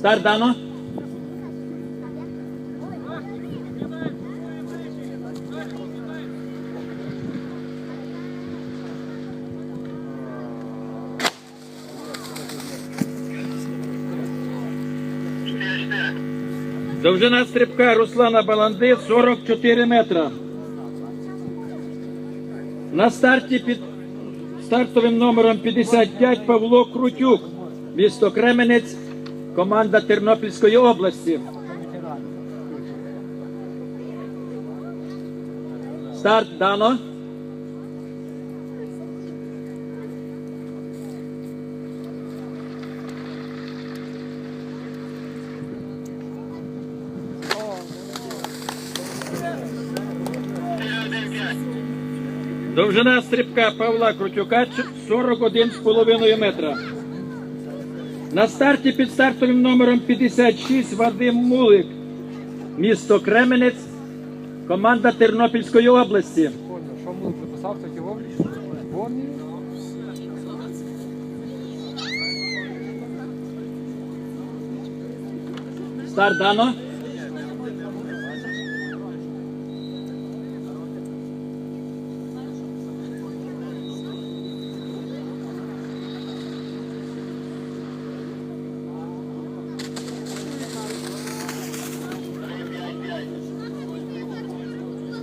Старт дано. Довжина стрибка Руслана Баланди 44 метра. На старті під стартовим номером 55 Павло Крутюк, місто Кременець, команда Тернопільської області. Старт дано. Довжина стрибка Павла Крутюка 41,5 метра. На старті під стартовим номером 56 Вадим Мулик, місто Кременець, команда Тернопільської області. Що? Вовлі? Старт дано.